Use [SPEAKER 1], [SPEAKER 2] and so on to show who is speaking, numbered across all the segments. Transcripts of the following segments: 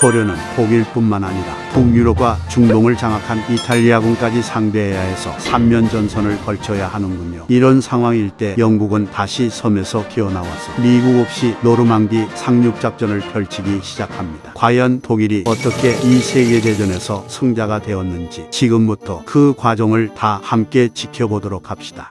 [SPEAKER 1] 소련은 독일뿐만 아니라 북유럽과 중동을 장악한 이탈리아군까지 상대해야 해서 3면 전선을 걸쳐야 하는군요. 이런 상황일 때 영국은 다시 섬에서 기어나와서 미국 없이 노르망디 상륙 작전을 펼치기 시작합니다. 과연 독일이 어떻게 이 세계 대전에서 승자가 되었는지 지금부터 그 과정을 다 함께 지켜보도록 합시다.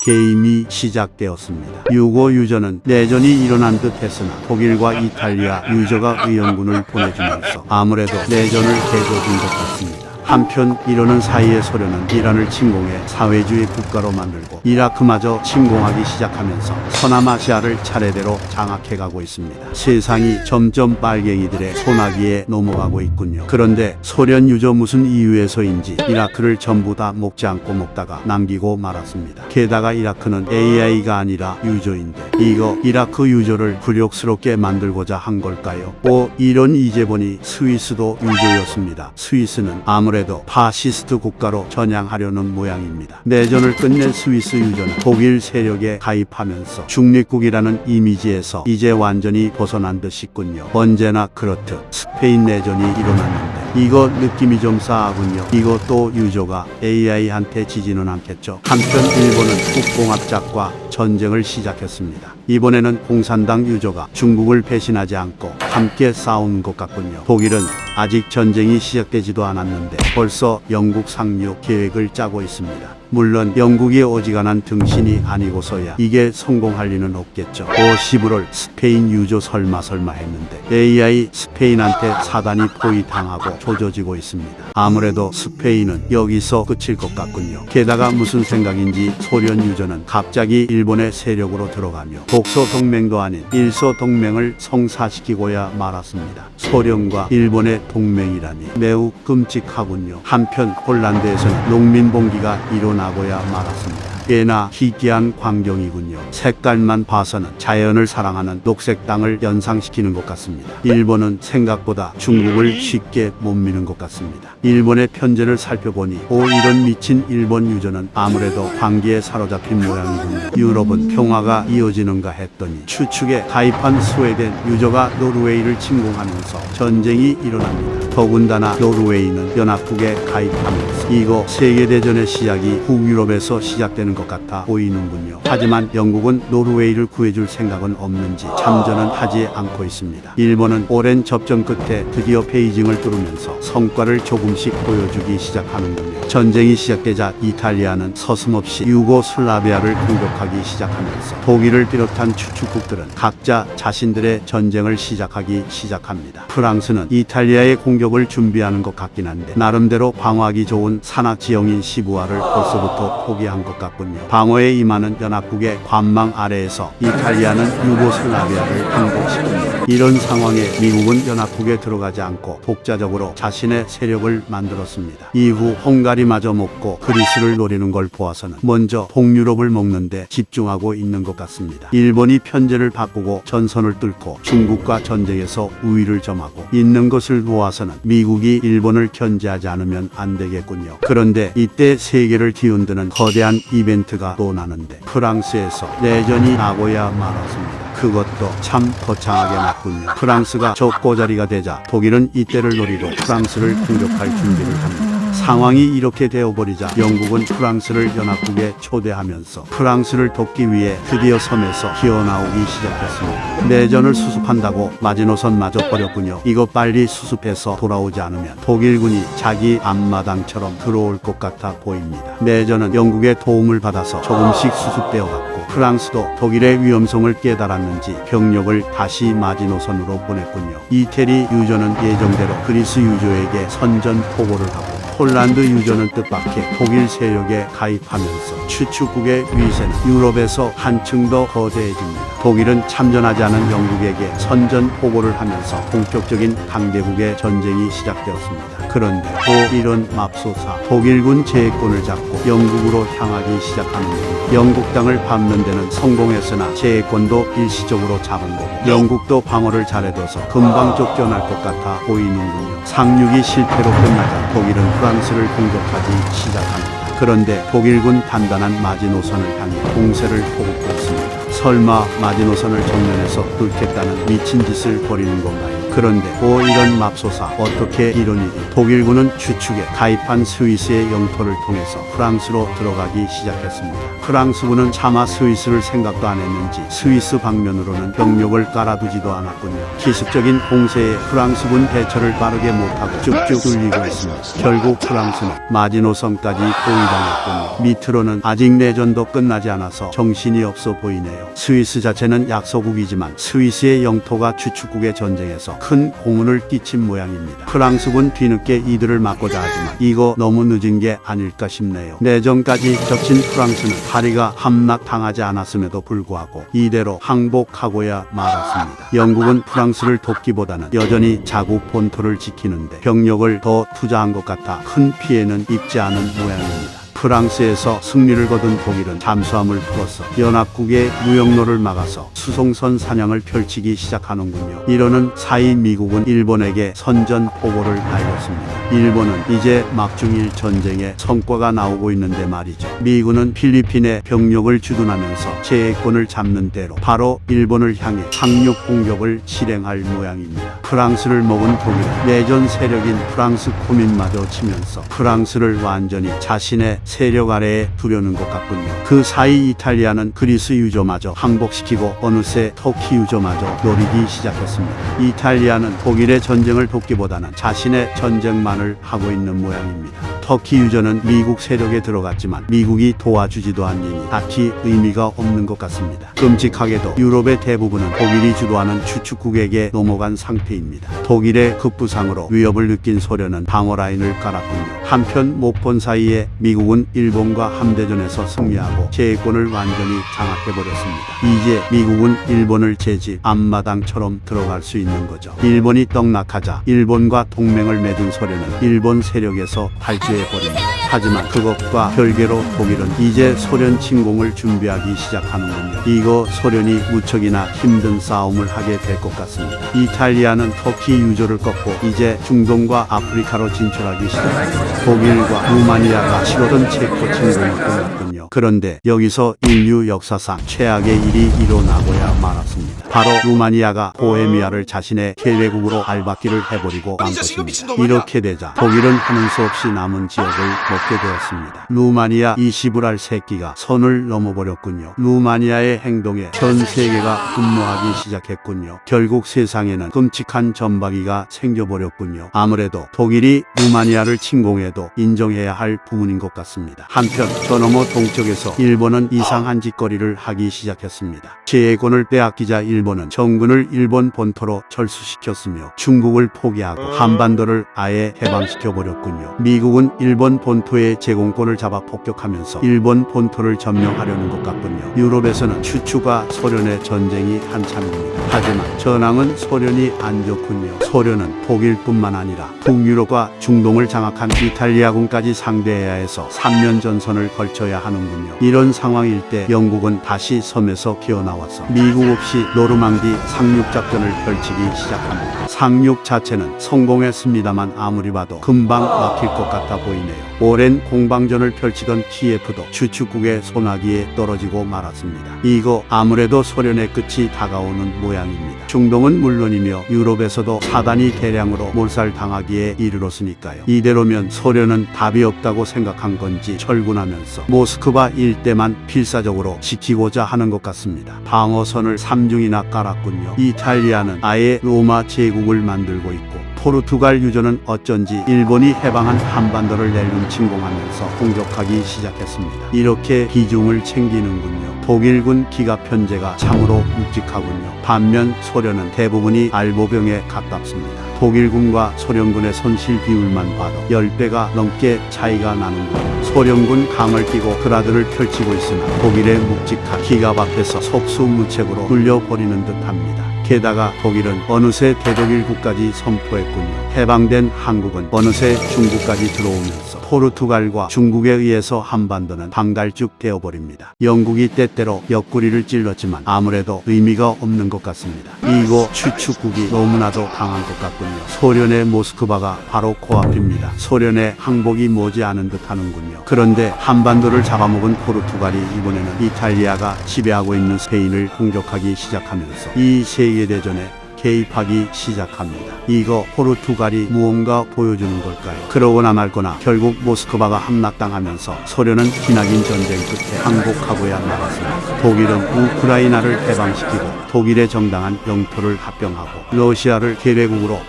[SPEAKER 1] 게임이 시작되었습니다. 유고 유저는 내전이 일어난 듯 했으나 독일과 이탈리아 유저가 의원군을 보내주면서 아무래도 내전을 계속인 것 같습니다. 한편 이러는 사이에 소련은 이란을 침공해 사회주의 국가로 만들고 이라크마저 침공하기 시작하면서 서남아시아를 차례대로 장악해가고 있습니다. 세상이 점점 빨갱이들의 소나기에 넘어가고 있군요. 그런데 소련 유저 무슨 이유에서인지 이라크를 전부 다 먹지 않고 먹다가 남기고 말았습니다. 게다가 이라크는 AI가 아니라 유저인데 이거 이라크 유저를 굴욕스럽게 만들고자 한 걸까요? 오 이런 이제 보니 스위스도 유저였습니다. 스위스는 아무래도 파시스트 국가로 전향하려는 모양입니다. 내전을 끝낸 스위스 유저는 독일 세력에 가입하면서 중립국이라는 이미지에서 이제 완전히 벗어난 듯싶군요. 언제나 그렇듯 스페인 내전이 일어났는데 이거 느낌이 좀 싸하군요. 이것도 유저가 AI한테 지지는 않겠죠. 한편 일본은 국공합작과 전쟁을 시작했습니다. 이번에는 공산당 유저가 중국을 배신하지 않고 함께 싸운 것 같군요. 독일은 아직 전쟁이 시작되지도 않았는데 벌써 영국 상륙 계획을 짜고 있습니다. 물론 영국이 어지간한 등신이 아니고서야 이게 성공할 리는 없겠죠. 오 11월 스페인 유저 설마 설마 했는데 AI 스페인한테 사단이 포위당하고 조져지고 있습니다. 아무래도 스페인은 여기서 끝일 것 같군요. 게다가 무슨 생각인지 소련 유저는 갑자기 일본의 세력으로 들어가며 독소 동맹도 아닌 일소 동맹을 성사시키고야 말았습니다. 소련과 일본의 동맹이라니 매우 끔찍하군요. 한편 폴란드에서는 농민봉기가 일어나고야 말았습니다. 꽤나 희귀한 광경이군요. 색깔만 봐서는 자연을 사랑하는 녹색 땅을 연상시키는 것 같습니다. 일본은 생각보다 중국을 쉽게 못 미는 것 같습니다. 일본의 편제를 살펴보니 오 이런 미친 일본 유저는 아무래도 관계에 사로잡힌 모양이군요. 유럽은 평화가 이어지는가 했더니 추측에 가입한 스웨덴 유저가 노르웨이를 침공하면서 전쟁이 일어납니다. 더군다나 노르웨이는 연합국에 가입하면서 이거 세계대전의 시작이 북유럽에서 시작되는 것 같아 보이는군요. 하지만 영국은 노르웨이를 구해줄 생각은 없는지 참전은 하지 않고 있습니다. 일본은 오랜 접전 끝에 드디어 베이징을 뚫으면서 성과를 조금씩 보여주기 시작하는군요. 전쟁이 시작되자 이탈리아는 서슴없이 유고슬라비아를 공격하기 시작하면서 독일을 비롯한 추축국들은 각자 자신들의 전쟁을 시작하기 시작합니다. 프랑스는 이탈리아의 공격을 준비하는 것 같긴 한데 나름대로 방어하기 좋은 산악 지형인 시부아를 벌써부터 포기한 것 같군요. 방어에 임하는 연합국의 관망 아래에서 이탈리아는 유고슬라비아를 항복시킵니다. 이런 상황에 미국은 연합국에 들어가지 않고 독자적으로 자신의 세력을 만들었습니다. 이후 헝가리마저 먹고 그리스를 노리는 걸 보아서는 먼저 동유럽을 먹는데 집중하고 있는 것 같습니다. 일본이 편제를 바꾸고 전선을 뚫고 중국과 전쟁에서 우위를 점하고 있는 것을 보아서는 미국이 일본을 견제하지 않으면 안 되겠군요. 그런데 이때 세계를 뒤흔드는 거대한 이벤트가 또 나는데 프랑스에서 내전이 나고야 말았습니다. 그것도 참 거창하게 났군요. 프랑스가 적고자리가 되자 독일은 이때를 노리고 프랑스를 공격할 준비를 합니다. 상황이 이렇게 되어버리자 영국은 프랑스를 연합국에 초대하면서 프랑스를 돕기 위해 드디어 섬에서 기어나오기 시작했습니다. 내전을 수습한다고 마지노선마저 버렸군요. 이거 빨리 수습해서 돌아오지 않으면 독일군이 자기 앞마당처럼 들어올 것 같아 보입니다. 내전은 영국의 도움을 받아서 조금씩 수습되어 갔고 프랑스도 독일의 위험성을 깨달았는지 병력을 다시 마지노선으로 보냈군요. 이태리 유저는 예정대로 그리스 유저에게 선전 포고를 하고 폴란드 유저는 뜻밖의 독일 세력에 가입하면서 추축국의 위세는 유럽에서 한층 더 거대해집니다. 독일은 참전하지 않은 영국에게 선전 포고를 하면서 본격적인 강대국의 전쟁이 시작되었습니다. 그런데 또 이런 맙소사 독일군 제해권을 잡고 영국으로 향하기 상하는군요 영국 땅을 밟는 데는 성공했으나 제해권도 일시적으로 잡은 거고 영국도 방어를 잘해둬서 금방 쫓겨날 것 같아 보이는군요. 상륙이 실패로 끝나자 독일은 프랑스를 공격하기 시작합니다. 그런데 독일군 단단한 마지노선을 향해 공세를 퍼붓고 있습니다. 설마 마지노선을 정면에서 뚫겠다는 미친 짓을 벌이는 건가요? 그런데 오 이런 맙소사 어떻게 이런 일이 독일군은 주축에 가입한 스위스의 영토를 통해서 프랑스로 들어가기 시작했습니다. 프랑스군은 차마 스위스를 생각도 안 했는지 스위스 방면으로는 병력을 깔아두지도 않았군요. 기습적인 공세에 프랑스군 대처를 빠르게 못하고 쭉쭉 뚫리고 있습니다. 결국 프랑스는 마지노선까지 포위당했군요. 밑으로는 아직 내전도 끝나지 않아서 정신이 없어 보이네요. 스위스 자체는 약소국이지만 스위스의 영토가 주축국의 전쟁에서 큰 공훈을 끼친 모양입니다. 프랑스군 뒤늦게 이들을 막고자 하지만 이거 너무 늦은 게 아닐까 싶네요. 내전까지 겹친 프랑스는 파리가 함락 당하지 않았음에도 불구하고 이대로 항복하고야 말았습니다. 영국은 프랑스를 돕기보다는 여전히 자국 본토를 지키는데 병력을 더 투자한 것 같아 큰 피해는 입지 않은 모양입니다. 프랑스에서 승리를 거둔 독일은 잠수함을 풀어서 연합국의 무역로를 막아서 수송선 사냥을 펼치기 시작하는군요. 이러는 사이 미국은 일본에게 선전 포고를 날렸습니다. 일본은 이제 막중일 전쟁에 성과가 나오고 있는데 말이죠. 미군은 필리핀에 병력을 주둔하면서 제해권을 잡는 대로 바로 일본을 향해 상륙 공격을 실행할 모양입니다. 프랑스를 먹은 독일은 내전 세력인 프랑스 코민마저 치면서 프랑스를 완전히 자신의 세력 아래에 두려는 것 같군요. 그 사이 이탈리아는 그리스 유저마저 항복시키고 어느새 터키 유저마저 노리기 시작했습니다. 이탈리아는 독일의 전쟁을 돕기보다는 자신의 전쟁만을 하고 있는 모양입니다. 터키 유저는 미국 세력에 들어갔지만 미국이 도와주지도 않으니 딱히 의미가 없는 것 같습니다. 끔찍하게도 유럽의 대부분은 독일이 주도하는 주축국에게 넘어간 상태입니다. 독일의 급부상으로 위협을 느낀 소련은 방어 라인을 깔았군요. 한편 못 본 사이에 미국은 일본과 함대전에서 승리하고 제해권을 완전히 장악해버렸습니다. 이제 미국은 일본을 제집 앞마당처럼 들어갈 수 있는 거죠. 일본이 떡락하자 일본과 동맹을 맺은 소련은 일본 세력에서 탈주해 버립니다. 하지만 그것과 별개로 독일은 이제 소련 침공을 준비하기 시작하는군요. 이거 소련이 무척이나 힘든 싸움을 하게 될 것 같습니다. 이탈리아는 터키 유조를 꺾고 이제 중동과 아프리카로 진출하기 시작합니다. 독일과 루마니아가 치러던 체코 침공이 끝났군요. 그런데 여기서 인류 역사상 최악의 일이 일어나고야 말았습니다. 바로 루마니아가 보헤미아를 자신의 계획국으로 알박기를 해버리고 만 것입니다. 이렇게 되자 독일은 하는 수 없이 남은 지역을 먹게 되었습니다. 루마니아 이 시브랄 새끼가 선을 넘어버렸군요. 루마니아의 행동에 전 세계가 분노하기 시작했군요. 결국 세상에는 끔찍한 전박이가 생겨버렸군요. 아무래도 독일이 루마니아를 침공해도 인정해야 할 부분인 것 같습니다. 한편 저 너머 동쪽에서 일본은 이상한 짓거리를 하기 시작했습니다. 제해권을 빼앗기자 일본 은 정군을 일본 본토로 철수시켰으며 중국을 포기하고 한반도를 아예 해방시켜 버렸군요. 미국은 일본 본토의 제공권을 잡아 폭격하면서 일본 본토를 점령하려는 것 같군요. 유럽에서는 추추가 소련의 전쟁이 한참입니다. 하지만 전황은 소련이 안 좋군요. 소련은 독일뿐만 아니라 북유럽과 중동을 장악한 이탈리아군까지 상대해야 해서 3년 전선을 걸쳐야 하는군요. 이런 상황일 때 영국은 다시 섬에서 기어나와서 미국 없이 노 르망디 상륙 작전을 펼치기 시작합니다. 상륙 자체는 성공했습니다만 아무리 봐도 금방 막힐 것 같아 보이네요. 오랜 공방전을 펼치던 TF도 주축국의 소나기에 떨어지고 말았습니다. 이거 아무래도 소련의 끝이 다가오는 모양입니다. 중동은 물론이며 유럽에서도 사단이 대량으로 몰살당하기에 이르렀으니까요. 이대로면 소련은 답이 없다고 생각한 건지 철군하면서 모스크바 일대만 필사적으로 지키고자 하는 것 같습니다. 방어선을 3중이나 깔았군요. 이탈리아는 아예 로마 제국을 만들고 있고 포르투갈 유저는 어쩐지 일본이 해방한 한반도를 낼름 침공하면서 공격하기 시작했습니다. 이렇게 비중을 챙기는군요. 독일군 기가 편제가 참으로 묵직하군요. 반면 소련은 대부분이 알보병에 가깝습니다. 독일군과 소련군의 손실 비율만 봐도 10배가 넘게 차이가 나는군요. 소련군 강을 끼고 그라드를 펼치고 있으나 독일의 묵직한 기갑 앞에서 속수무책으로 뚫려버리는 듯합니다. 게다가 독일은 어느새 대독일국까지 선포했군요. 해방된 한국은 어느새 중국까지 들어오면서 포르투갈과 중국에 의해서 한반도는 방달죽 되어버립니다. 영국이 때때로 옆구리를 찔렀지만 아무래도 의미가 없는 것 같습니다. 이거 추축국이 너무나도 강한 것 같군요. 소련의 모스크바가 바로 코앞입니다. 소련의 항복이 머지않은 듯 하는군요. 그런데 한반도를 잡아먹은 포르투갈이 이번에는 이탈리아가 지배하고 있는 스페인을 공격하기 시작하면서 이 세계대전에 개입하기 시작합니다. 이거 포르투갈이 무언가 보여주는 걸까요? 그러거나 말거나 결국 모스크바가 함락당하면서 소련은 기나긴 전쟁 끝에 항복하고야 말았습니다. 독일은 우크라이나를 해방시키고 독일의 정당한 영토를 합병하고 러시아를 계례국으로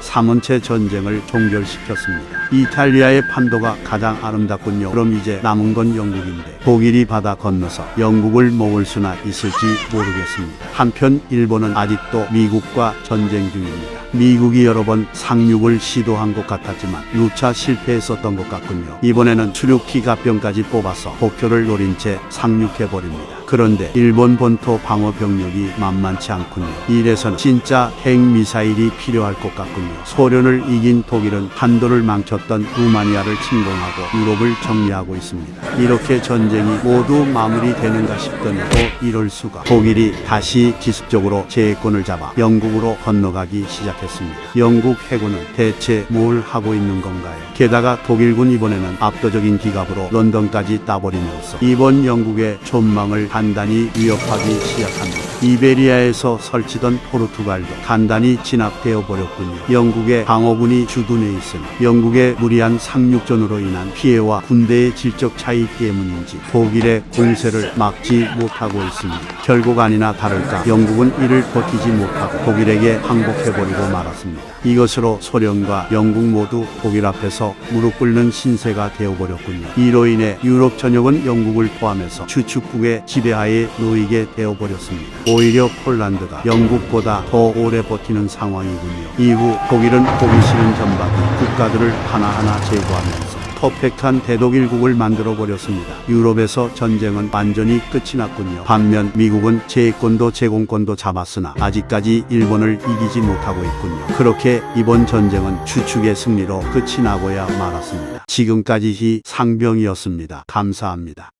[SPEAKER 1] 채 전쟁을 종결시켰습니다. 이탈리아의 판도가 가장 아름답군요. 그럼 이제 남은 건 영국인데 독일이 바다 건너서 영국을 먹을 수나 있을지 모르겠습니다. 한편 일본은 아직도 미국과 전쟁 중입니다. 미국이 여러 번 상륙을 시도한 것 같았지만 누차 실패했었던 것 같군요. 이번에는 추륙기 갑병까지 뽑아서 목표를 노린 채 상륙해버립니다. 그런데 일본 본토 방어 병력이 만만치 않군요. 이래서는 진짜 핵미사일이 필요할 것 같군요. 소련을 이긴 독일은 한도를 망쳤던 루마니아를 침공하고 유럽을 정리하고 있습니다. 이렇게 전쟁이 모두 마무리되는가 싶더니 또 이럴 수가. 독일이 다시 기습적으로 제해권을 잡아 영국으로 건너가기 시작했습니다. 영국 해군은 대체 뭘 하고 있는 건가요? 게다가 독일군 이번에는 압도적인 기갑으로 런던까지 따버리면서 이번 영국의 전망을 단단히 위협하기 시작합니다. 이베리아에서 설치던 포르투갈도 간단히 진압되어 버렸군요. 영국의 방어군이 주둔해 있으나 영국의 무리한 상륙전으로 인한 피해와 군대의 질적 차이 때문인지 독일의 공세를 막지 못하고 있습니다. 결국 아니나 다를까 영국은 이를 버티지 못하고 독일에게 항복해버리고 말았습니다. 이것으로 소련과 영국 모두 독일 앞에서 무릎 꿇는 신세가 되어버렸군요. 이로 인해 유럽 전역은 영국을 포함해서 추축국의 지배 하에 놓이게 되어버렸습니다. 오히려 폴란드가 영국보다 더 오래 버티는 상황이군요. 이후 독일은 보기 싫은 전박이 국가들을 하나하나 제거하면서 퍼펙트한 대독일국을 만들어 버렸습니다. 유럽에서 전쟁은 완전히 끝이 났군요. 반면 미국은 제해권도 제공권도 잡았으나 아직까지 일본을 이기지 못하고 있군요. 그렇게 이번 전쟁은 추축의 승리로 끝이 나고야 말았습니다. 지금까지 이 상병이었습니다. 감사합니다.